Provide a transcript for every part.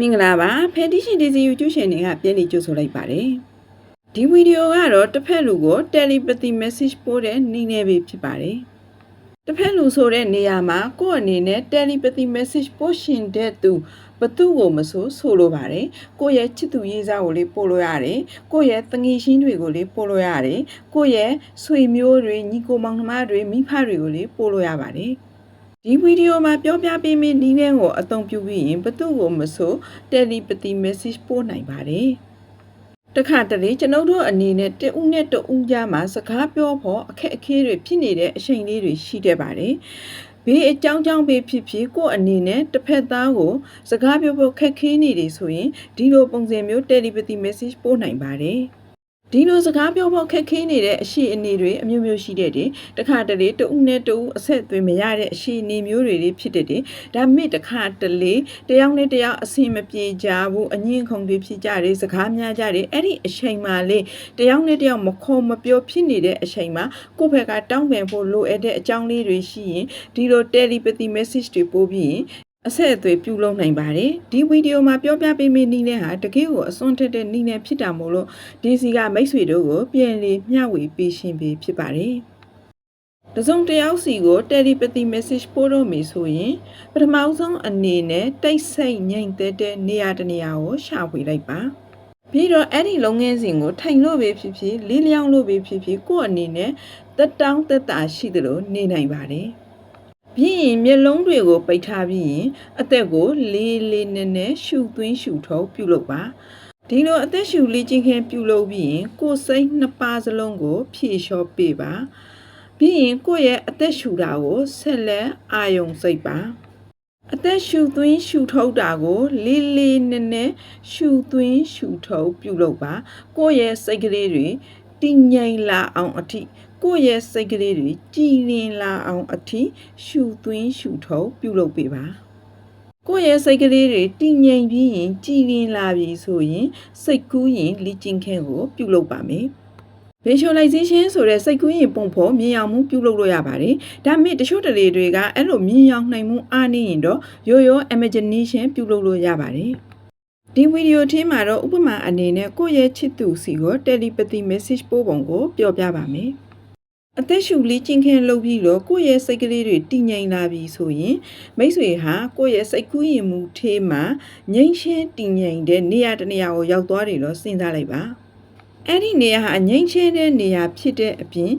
မင်္ဂလာပါဖက်တီရှင်ဒီစီယူကျူရှင်တွေကပြန်ပြီးကြိုဆိုလိုက်ပါတယ်ဒီဗီဒီယိုကတော့တစ်ဖက်လူကို telepathy message ပို့တဲ့နည်းနဲ့ပဲဖြစ်ပါတယ်တစ်ဖက်လူဆိုတဲ့နေရာမှာကိုယ့်အနေနဲ့ telepathy message ပို့ရှင်တဲ့သူဘသူ့ကိုမဆိုဆိုလိုပါတယ်ကိုယ့်ရဲ့ချစ်သူရေးစားကိုလေးပို့လို့ရတယ်ကိုယ့်ရဲ့တငယ်ချင်းတွေကိုလေးပို့လို့ရတယ်ကိုယ့်ရဲ့ဆွေမျိုးတွေညီကိုမောင်နှမတွေမိဖတွေကိုလေးပို့လို့ရပါတယ် ဒီဗီဒီယိုမှာပြောပြပေးမယ့်နည်းလမ်းကိုအသုံးပြုပြီးရင်ဘသူ့ကိုမဆို telepathy message ပို့နိုင်ပါတယ်။တခါတလေကျွန်ုပ်တို့အနေနဲ့တဦးနဲ့တဦးကြားမှာစကားပြောဖို့အခက်အခဲတွေဖြစ်နေတဲ့အချိန်လေးတွေရှိတတ်ပါတယ်။ဘေးအကြောင်းကြောင့်ပဲဖြစ်ဖြစ်ကိုယ့်အနေနဲ့တစ်ဖက်သားကိုစကားပြောဖို့ခက်ခဲနေတယ်ဆိုရင်ဒီလိုပုံစံမျိုး telepathy message ပို့နိုင်ပါတယ်။ ဒီလိုစကားပြောဖို့ခက်ခဲနေတဲ့အရှိအနေတွေအမျိုးမျိုးရှိတဲ့တယ်တခါတလေတဦးနဲ့တဦးအဆက်အသွင်းမရတဲ့အရှိအနေမျိုးတွေလေးဖြစ်တဲ့တယ်ဒါမှမဟုတ်တခါတလေတယောက်နဲ့တယောက်အဆင်မပြေကြဘူးအငင်းခုန်တွေဖြစ်ကြတယ်စကားများကြတယ်အဲ့ဒီအချိန်မှလေတယောက်နဲ့တယောက်မခေါ်မပြောဖြစ်နေတဲ့အချိန်မှာကိုယ့်ဘက်ကတောင်းပန်ဖို့လိုအပ်တဲ့အကြောင်းလေးတွေရှိရင်ဒီလို telepathy message တွေပို့ပြီးရင် အဆက်အသွေးပြုလုပ်နိုင်ပါတယ်ဒီဗီဒီယိုမှာပြောပြပေးမယ့်နည်းနဲ့ဟာတကယ်ကိုအစွန်းထက်တဲ့နည်းနဲ့ဖြစ်တာမို့လို့ဒီစီကမိတ်ဆွေတို့ကိုပြန်လည်မျှဝေပေးရှင်ပေးဖြစ်ပါတယ်တစုံတစ်ယောက်စီကို telepathy message ပို့တော့မယ်ဆိုရင်ပထမဆုံးအနေနဲ့တိတ်ဆိတ်ငြိမ်သက်တဲ့နေရာတစ်နေရာကိုရှာဖွေလိုက်ပါပြီးတော့အဲ့ဒီလုပ်ငန်းစဉ်ကိုထိုင်လို့ပဲဖြစ်ဖြစ်လေးလျောင်းလို့ပဲဖြစ်ဖြစ်ကိုယ့်အနေနဲ့တက်တောင်းတက်တာရှိသလိုနေနိုင်ပါတယ် ပြီးရင်မျက်လုံးတွေကိုပိတ်ထားပြီးရင်အသက်ကိုလေးလေးနက်နက်ရှူသွင်းရှူထုတ်ပြုလုပ်ပါဒီလိုအသက်ရှူလေးချင်းခင်းပြုလုပ်ပြီးရင်ကိုယ်စိတ်နှစ်ပါးစလုံးကို ဖြည့်လျှော့ပေးပါပြီးရင်ကိုယ့်ရဲ့အသက်ရှူတာကိုဆက်လက်အာယုံစိတ်ပါအသက်ရှူသွင်းရှူထုတ်တာကိုလေးလေးနက်နက်ရှူသွင်းရှူထုတ်ပြုလုပ်ပါကိုယ့်ရဲ့စိတ်ကလေးတွေတည်ငြိမ်လာအောင်အထိ ကိုယ့်ရဲ့စိတ်ကလေးတွေကြည်လင်လာအောင်အထိရှူသွင်းရှူထုတ်ပြုလုပ်ပေးပါကိုယ့်ရဲ့စိတ်ကလေးတွေတည်ငြိမ်ပြီးရင်ကြည်လင်လာပြီဆိုရင်စိတ်ကူးရင်လီကျင်ခဲကိုပြုလုပ်ပါမယ် visualization ဆိုတဲ့စိတ်ကူးရင်ပုံဖော်မြင်အောင်မှုပြုလုပ်လို့ရပါတယ်။ဒါမဲ့တချို့တလေတွေကအဲ့လိုမြင်အောင်နိုင်မှုအားနည်းရင်တော့ရိုးရိုး imagination ပြုလုပ်လို့ရပါတယ်။ဒီဗီဒီယိုထဲမှာတော့ဥပမာအနေနဲ့ကိုယ့်ရဲ့ချစ်သူစီကို telepathy message ပို့ပုံကိုပြောပြပါမယ်။ အသက်ရှူလေးချင်းခင်းလုပ်ပြီးတော့ကိုယ့်ရဲ့စိတ်ကလေးတွေတည်ငြိမ်လာပြီဆိုရင်မိတ်ဆွေဟာကိုယ့်ရဲ့စိတ်ကူးရင်မှုထဲမှာငြိမ်းချမ်းတည်ငြိမ်တဲ့နေရာတစ်နေရာကိုရောက်သွားတယ်လို့စဉ်းစားလိုက်ပါ။ အဲ့ဒီနေရာဟာငိမ့်ချင်းတဲ့နေရာဖြစ်တဲ့အပြင်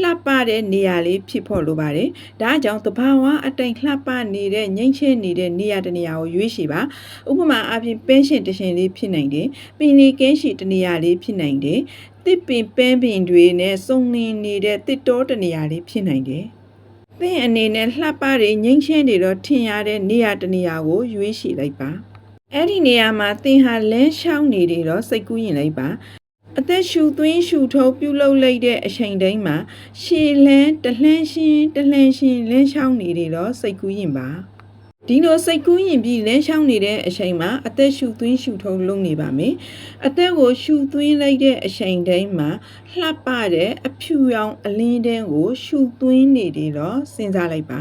လှပတဲ့နေရာလေးဖြစ်ဖို့လိုပါတယ်။ဒါကြောင့်သဘာဝအတိုင်လှပနေတဲ့ငိမ့်ချင်းနေတဲ့နေရာတစ်နေရာကိုရွေးချယ်ပါ။ဥပမာအပြင်ပင်းရှင်တစ်ရှင်လေးဖြစ်နိုင်တယ်။ပင်လီကင်းရှိတစ်နေရာလေးဖြစ်နိုင်တယ်။တစ်ပင်ပန်းပင်တွေနဲ့စုံလင်နေတဲ့တစ်တောတစ်နေရာလေးဖြစ်နိုင်တယ်။သင်အနေနဲ့လှပတွေငိမ့်ချင်းတွေတော့ထင်ရတဲ့နေရာတစ်နေရာကိုရွေးချယ်လိုက်ပါ။အဲ့ဒီနေရာမှာသင်ဟာလမ်းလျှောက်နေတယ်တော့စိတ်ကူးရင်လိုက်ပါ အသက်ရှူသွင်းရှူထုတ်ပြုလုပ်လိုက်တဲ့အချိန်တိုင်းမှာရှည်လန်းတလှမ်းရှင်းတလှမ်းရှင်းလင်းချောင်းနေတယ်တော့စိတ်ကူးရင်ပါဒီလိုစိတ်ကူးရင်ပြီးလင်းချောင်းနေတဲ့အချိန်မှာအသက်ရှူသွင်းရှူထုတ်လုပ်နေပါမယ်အသက်ကိုရှူသွင်းလိုက်တဲ့အချိန်တိုင်းမှာလှပတဲ့အဖြူရောင်အလင်းတန်းကိုရှူသွင်းနေတယ်တော့စဉ်းစားလိုက်ပါ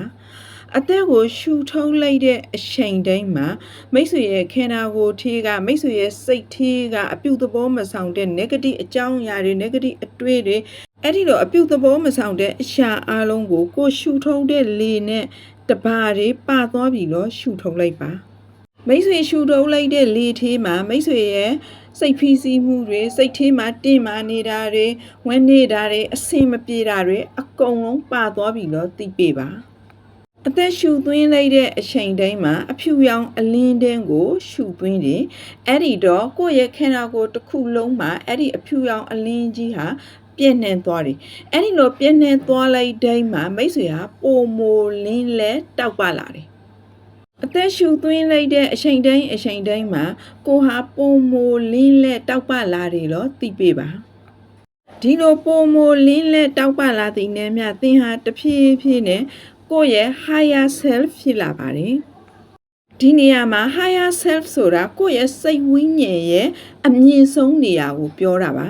အသက်ကိုရှူထုတ်လိုက်တဲ့အချိန်တိုင်းမှာမိတ်ဆွေရဲ့ခန္ဓာကိုယ်ထေးကမိတ်ဆွေရဲ့စိတ်ထေးကအပြုသဘောမဆောင်တဲ့ negative အကြောင်းအရာတွေ negative အတွေ့တွေအဲ့ဒီလိုအပြုသဘောမဆောင်တဲ့အရာအလုံးကိုကိုယ်ရှူထုတ်တဲ့လေနဲ့တဘာတွေပါသွားပြီလို့ရှူထုတ်လိုက်ပါမိတ်ဆွေရှူထုတ်လိုက်တဲ့လေထေးမှာမိတ်ဆွေရဲ့စိတ်ဖိစီးမှုတွေစိတ်ထဲမှာတင်းမာနေတာတွေဝမ်းနေတာတွေအဆင်မပြေတာတွေအကုန်လုံးပါသွားပြီလို့သိပေပါ အသက်ရှူသွင်းလိုက်တဲ့အချိန်တိုင်းမှာအဖြူရောင်အလင်းတန်းကိုရှူသွင်းတယ်။အဲ့ဒီတော့ကိုယ့်ရဲ့ခန္ဓာကိုယ်တစ်ခုလုံးမှာအဲ့ဒီအဖြူရောင်အလင်းကြီးဟာပြည့်နှံသွားတယ်။အဲ့ဒီလိုပြည့်နှံသွားလိုက်တိုင်းမှာမိတ်ဆွေဟာပုံမိုလင်းလဲတောက်ပလာတယ်။အသက်ရှူသွင်းလိုက်တဲ့အချိန်တိုင်းအချိန်တိုင်းမှာကိုဟာပုံမိုလင်းလဲတောက်ပလာတယ်လို့သိပေပါ။ဒီလိုပုံမိုလင်းလက်တောက်ပလာတဲ့နေမြသင်ဟာတဖြည်းဖြည်းနဲ့ ကိုယ့်ရဲ့ higher self ဖြစ်လာပါတယ်ဒီနေရာမှာ higher self ဆိုတာကိုယ့်ရဲ့စိတ်ဝိညာဉ်ရဲ့အမြင့်ဆုံးနေရာကိုပြောတာပါ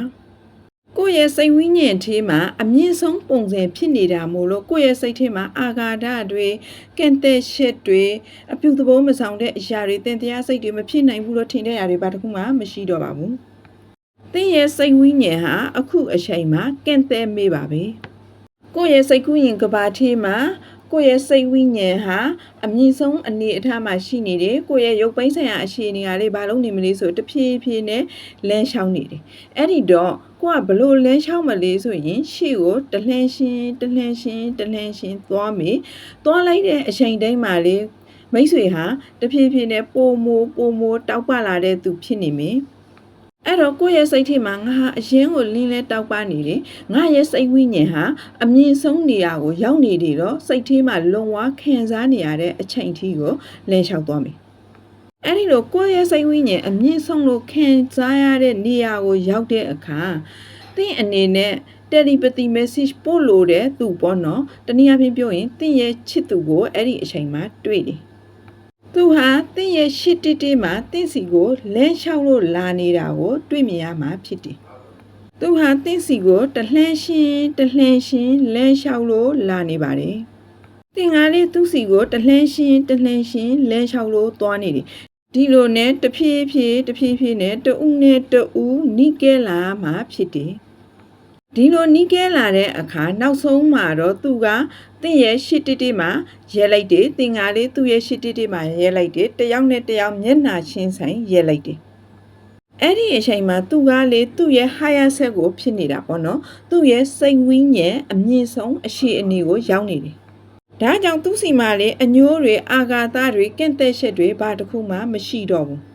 ကိုယ့်ရဲ့စိတ်ဝိညာဉ်ထဲမှာအမြင့်ဆုံးပုံစံဖြစ်နေတာမို့လို့ကိုယ့်ရဲ့စိတ်ထဲမှာအာဃာတတွေကန့်တဲ့ရှက်တွေအပြုသဘောမဆောင်တဲ့အရာတွေတင်တရားစိတ်တွေမဖြစ်နိုင်ဘူးလို့ထင်တဲ့အရာတွေဘာတစ်ခုမှမရှိတော့ပါဘူး။သင်ရဲ့စိတ်ဝိညာဉ်ဟာအခုအချိန်မှာကန့်တဲ့မေးပါပဲ။ကိုယ့်ရဲ့စိတ်ကူးရင်ကဘာထဲမှာ ကိုယ့်ရဲ့စိတ်ဝိညာဉ်ဟာအမြင့်ဆုံးအနေအထားမှာရှိနေတယ်ကိုယ့်ရဲ့ရုပ်ပိုင်းဆိုင်ရာအခြေအနေကလေးဘာလို့နေမလဲဆိုတဖြည်းဖြည်းနဲ့လမ်းလျှောက်နေတယ်အဲ့ဒီတော့ကိုကဘလို့လမ်းလျှောက်မလဲဆိုရင်ရှေ့ကိုတလှန်ရှင်တလှန်ရှင်တလှန်ရှင်သွားမေသွားလိုက်တဲ့အချိန်တိုင်းမှာလေမိတ်ဆွေဟာတဖြည်းဖြည်းနဲ့ပိုမိုပိုမိုတောက်ပလာတဲ့သူဖြစ်နေမယ် အဲ့တော့ကိုယ့်ရဲ့စိတ်ထဲမှာငါဟာအရင်ကိုလင်းလဲတောက်ပနေတယ်ငါရဲ့စိတ်ဝိညာဉ်ဟာအမြင့်ဆုံးနေရာကိုရောက်နေတယ်တော့စိတ်ထဲမှာလုံဝခံစားနေရတဲ့အချိန်ထိကိုလဲလျှောက်သွားမယ်အဲ့ဒီလိုကိုယ့်ရဲ့စိတ်ဝိညာဉ်အမြင့်ဆုံးလို့ခံစားရတဲ့နေရာကိုရောက်တဲ့အခါသင်အနေနဲ့ telepathy message ပို့လို့တဲ့သူပေါ့နော်တနည်းအားဖြင့်ပြောရင်သင်ရဲ့ချစ်သူကိုအဲ့ဒီအချိန်မှာတွေ့တယ် သူဟာတင့်ရဲ့ရှစ်တိတိမှာတင့်စီကိုလဲလျှောက်လို့လာနေတာကိုတွေ့မြင်ရမှာဖြစ်တယ်။သူဟာတင့်စီကိုတလှမ်းရှင်တလှမ်းရှင်လဲလျှောက်လို့လာနေပါတယ်။တင်ငါလေးသူ့စီကိုတလှမ်းရှင်တလှမ်းရှင်လဲလျှောက်လို့သွားနေတယ်။ဒီလိုနဲ့တဖြည်းဖြည်းတဖြည်းဖြည်းနဲ့တဦးနဲ့တဦးနိကဲလာမှာဖြစ်တယ်။ ဒီလိုနီးကဲလာတဲ့အခါနောက်ဆုံးမှာတော့သူကတင့်ရဲ့ရှစ်တိတိမှာရဲလိုက်တယ်တင်ငါလေးသူ့ရဲ့ရှစ်တိတိမှာရဲလိုက်တယ်တယောက်နဲ့တယောက်မျက်နှာချင်းဆိုင်ရဲလိုက်တယ်အဲ့ဒီအချိန်မှာသူကလေသူ့ရဲ့ higher self ကိုဖြစ်နေတာပေါ့နော်သူ့ရဲ့စိတ်ဝိညာဉ်အမြင့်ဆုံးအရှိအနေကိုရောက်နေတယ်ဒါကြောင့်သူ့စီမှာလေအညိုးတွေအာဃာတတွေကင့်သက်ချက်တွေဘာတစ်ခုမှမရှိတော့ဘူး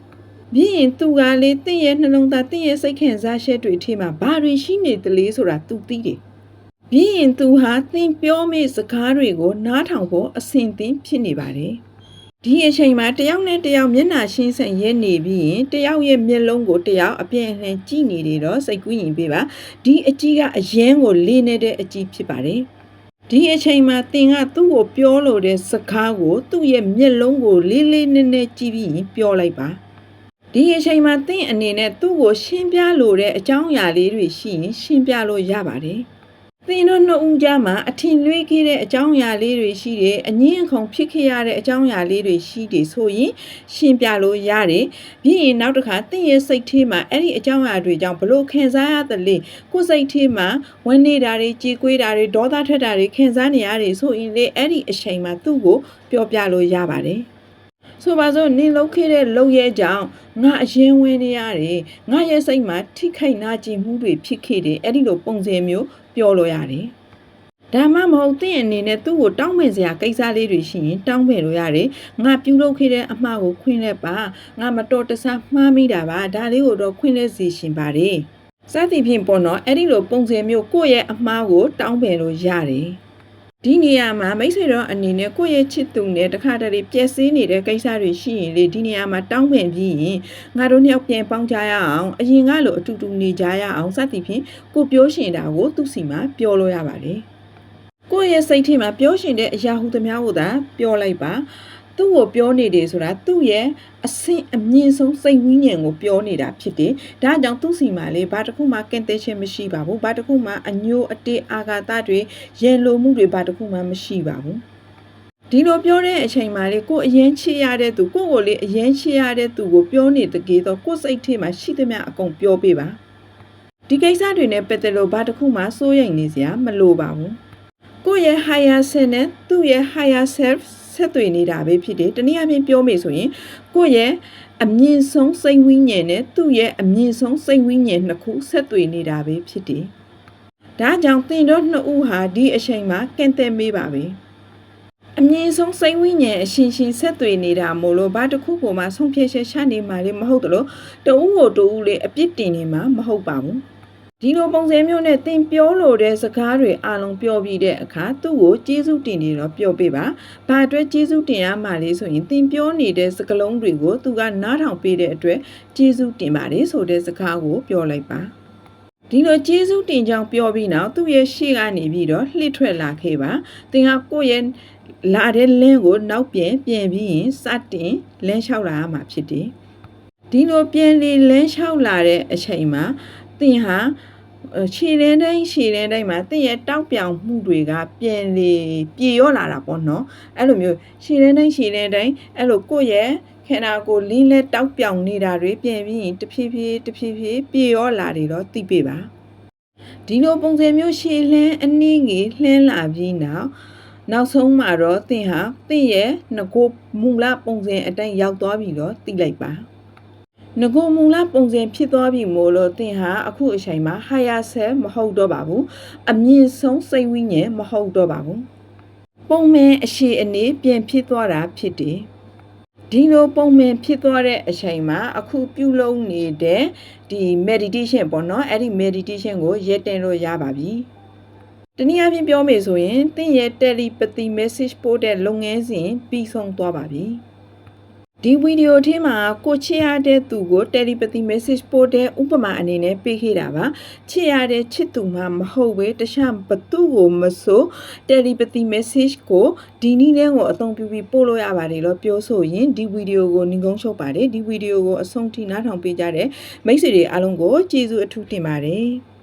ပြီးရင်သူကလေတင့်ရဲ့နှလုံးသားတင့်ရဲ့စိတ်ခံစားချက်တွေထဲမှာဘာတွေရှိနေသလဲဆိုတာသူသိတယ်။ပြီးရင်သူဟာသင်ပြောမယ့်စကားတွေကိုနားထောင်ဖို့အဆင်သင့်ဖြစ်နေပါတယ်။ဒီအချိန်မှာတယောက်နဲ့တယောက်မျက်နှာရှင်းဆိုင်ရဲနေပြီးရင်တယောက်ရဲ့မျက်လုံးကိုတယောက်အပြည့်အလှန်ကြည့်နေတယ်တော့စိတ်ကူးရင်ပေးပါဒီအကြည့်ကအရန်ကိုလေးနေတဲ့အကြည့်ဖြစ်ပါတယ်။ဒီအချိန်မှာသင်ကသူ့ကိုပြောလို့တဲ့စကားကို သူ့ရဲ့မျက်လုံးကိုလေးလေးနက်နက်ကြည့်ပြီးရင်ပြောလိုက်ပါ။ ဒီအချိန်မှာသင်အနေနဲ့သူ့ကိုရှင်းပြလိုတဲ့အကြောင်းအရာလေးတွေရှိရင်ရှင်းပြလို့ရပါတယ်။သင်တို့နှစ်ဦးကြားမှာအထင်လွှဲခဲ့တဲ့အကြောင်းအရာလေးတွေရှိတယ်အငင်းအခုန်ဖြစ်ခဲ့ရတဲ့အကြောင်းအရာလေးတွေရှိတယ်ဆိုရင်ရှင်းပြလို့ရတယ်။ပြီးရင်နောက်တစ်ခါသင်ရဲ့စိတ်ထဲမှာအဲ့ဒီအကြောင်းအရာတွေကြောင့်ဘလို့ခံစားရသလဲကိုယ်စိတ်ထဲမှာဝမ်းနေတာတွေကြေကွေးတာတွေဒေါသထွက်တာတွေခံစားနေရတယ်ဆိုရင်လေအဲ့ဒီအချိန်မှာသူ့ကိုပြောပြလို့ရပါတယ်။ ဆိုပါစို့နင်လှုပ်ခဲ့တဲ့လှုပ်ရဲကြောင့်ငါအရင်ဝင်နေရတယ်ငါရဲ့စိတ်မှာထိခိုက်နာကျင်မှုတွေဖြစ်ခဲ့တယ်အဲ့ဒီလိုပုံစံမျိုးပြောလို့ရတယ်ဒါမှမဟုတ်သင်အနေနဲ့သူ့ကိုတောင်းပန်စရာကိစ္စလေးတွေရှိရင်တောင်းပန်လို့ရတယ်ငါပြုလုပ်ခဲ့တဲ့အမှားကိုခွင့်လက်ပါငါမတော်တဆမှားမိတာပါဒါလေးကိုတော့ခွင့်လက်စီရှင်ပါတယ်စသဖြင့်ပေါ့နော်အဲ့ဒီလိုပုံစံမျိုးကိုယ့်ရဲ့အမှားကိုတောင်းပန်လို့ရတယ် ဒီနေရာမှာမိတ်ဆွေတော်အနေနဲ့ကိုယ့်ရဲ့ချစ်သူနဲ့တခါတလေပျက်စီးနေတဲ့ကိစ္စတွေရှိရင်လေဒီနေရာမှာတောင်းပန်ပြီးရင်ငါတို့နှစ်ယောက်ပြန်ပေါင်းကြရအောင်အရင်ကလိုအတူတူနေကြရအောင်စသဖြင့်ကိုပြောရှင်တာကိုသူ့စီမှာပြောလို့ရပါတယ်ကိုယ့်ရဲ့စိတ်ထဲမှာပြောရှင်တဲ့အရာဟုသမျှကိုသာပြောလိုက်ပါ သူ့ကိုပြောနေတယ်ဆိုတာသူ့ရဲ့အဆင့်အမြင့်ဆုံးစိတ်ဝိညာဉ်ကိုပြောနေတာဖြစ်တယ်။ဒါကြောင့်သူ့စီမှာလေဘာတစ်ခုမှကန့်တဲ့ခြင်းမရှိပါဘူး။ဘာတစ်ခုမှအညိုအတေးအာဃာတတွေရေလိုမှုတွေဘာတစ်ခုမှမရှိပါဘူး။ဒီလိုပြောတဲ့အချိန်မှာလေကိုအရင်ချစ်ရတဲ့သူကိုကိုလေအရင်ချစ်ရတဲ့သူကိုပြောနေတကေတော့ကိုစိတ်ထဲမှာရှိသမျှအကုန်ပြောပေးပါဒီကိစ္စတွေနဲ့ပတ်သက်လို့ဘာတစ်ခုမှစိုးရိမ်နေစရာမလိုပါဘူးကိုရဲ့ higher self နဲ့သူ့ရဲ့ higher self ဆက်သွယ်နေတာပဲဖြစ်တယ်တနည်းအားဖြင့်ပြောမယ်ဆိုရင်ကိုယ့်ရဲ့အမြင့်ဆုံးစိတ်ဝိညာဉ်နဲ့သူ့ရဲ့အမြင့်ဆုံးစိတ်ဝိညာဉ်နှစ်ခုဆက်သွယ်နေတာပဲဖြစ်တယ်ဒါကြောင့်သင်တို့နှစ်ဦးဟာဒီအချိန်မှာကန့်သက်မေးပါပဲအမြင့်ဆုံးစိတ်ဝိညာဉ်အရှင်ရှင်ဆက်သွယ်နေတာမို့လို့ဘာတစ်ခုကိုမှဆုံးဖြတ်ချက်ချနေမှာလေမဟုတ်တော့တဦးကိုတဦးလေအပြစ်တင်နေမှာမဟုတ်ပါဘူး ဒီလိုပုံစံမျိုးနဲ့သင်ပြောလို့တဲ့စကားတွေအလုံးပြောပြီးတဲ့အခါသူ့ကိုကျေးဇူးတင်နေတော့ပြောပေးပါ။ဘာအတွက်ကျေးဇူးတင်ရမှာလဲဆိုရင်သင်ပြောနေတဲ့စကားလုံးတွေကိုသူကနားထောင်ပေးတဲ့အတွက်ကျေးဇူးတင်ပါတယ်ဆိုတဲ့စကားကိုပြောလိုက်ပါ။ဒီလိုကျေးဇူးတင်ကြောင်းပြောပြီးနောက်သူ့ရဲ့ရှေ့ကနေပြီးတော့လှစ်ထွက်လာခဲ့ပါ။သင်ကကိုယ့်ရဲ့လာတဲ့လင်းကိုနောက်ပြန်ပြန်ပြီးရင်စတင်လင်းလျှောက်လာရမှာဖြစ်တယ်။ဒီလိုပြန်လေလင်းလျှောက်လာတဲ့အချိန်မှာ သင်ဟာအဲခြေလန်းတိုင်းခြေလန်းတိုင်းမှာတင့်ရဲ့တောက်ပြောင်မှုတွေကပြန်လေပြေရောလာတာပေါ့နော်အဲ့လိုမျိုးခြေလန်းတိုင်းခြေလန်းတိုင်းအဲ့လိုကိုယ့်ရဲ့ခန္ဓာကိုယ်လင်းလဲတောက်ပြောင်နေတာတွေပြန်ပြီးရင်တဖြည်းဖြည်းတဖြည်းဖြည်းပြေရောလာတယ်တော့သိပေပါဒီလိုပုံစံမျိုးခြေလန်းအနည်းငယ်လှမ်းလာပြီးနောက်နောက်ဆုံးမှာတော့သင်ဟာသင်ရဲ့ငကိုမူလပုံစံအတိုင်းရောက်သွားပြီတော့သိလိုက်ပါ ငကိုမူလပုံစံဖြစ်သွားပြီမို့လို့သင်ဟာအခုအချိန်မှာ higher self မဟုတ်တော့ပါဘူးအမြင့်ဆုံးစိတ်ဝိညာဉ်မဟုတ်တော့ပါဘူးပုံမှန်အရှိအနေပြန်ဖြစ်သွားတာဖြစ်တယ်ဒီလိုပုံမှန်ဖြစ်သွားတဲ့အချိန်မှာအခုပြုလုပ်နေတဲ့ဒီ meditation ပေါ့နော်အဲ့ဒီ meditation ကိုရက်တင်လို့ရပါပြီတနည်းအားဖြင့်ပြောမယ်ဆိုရင်သင်ရဲ့ telepathy message ပို့တဲ့လုပ်ငန်းစဉ်ပြီးဆုံးသွားပါပြီ ဒီဗီဒီယိုထဲမှာကိုချစ်ရတဲ့သူကို telepathy message ပို့တဲ့ဥပမာအနေနဲ့ပေးခဲ့တာပါချစ်ရတဲ့ချစ်သူမှမဟုတ်ပဲတခြားဘသူကိုမဆို telepathy message ကိုဒီနည်းနဲ့ကိုအသုံးပြုပြီးပို့လို့ရပါတယ်လို့ပြောဆိုရင်ဒီဗီဒီယိုကိုနှင်ကုန်းချုပ်ပါတယ်ဒီဗီဒီယိုကိုအဆုံးထိနားထောင်ပေးကြတဲ့မိတ်ဆွေတွေအားလုံးကိုကျေးဇူးအထူးတင်ပါတယ်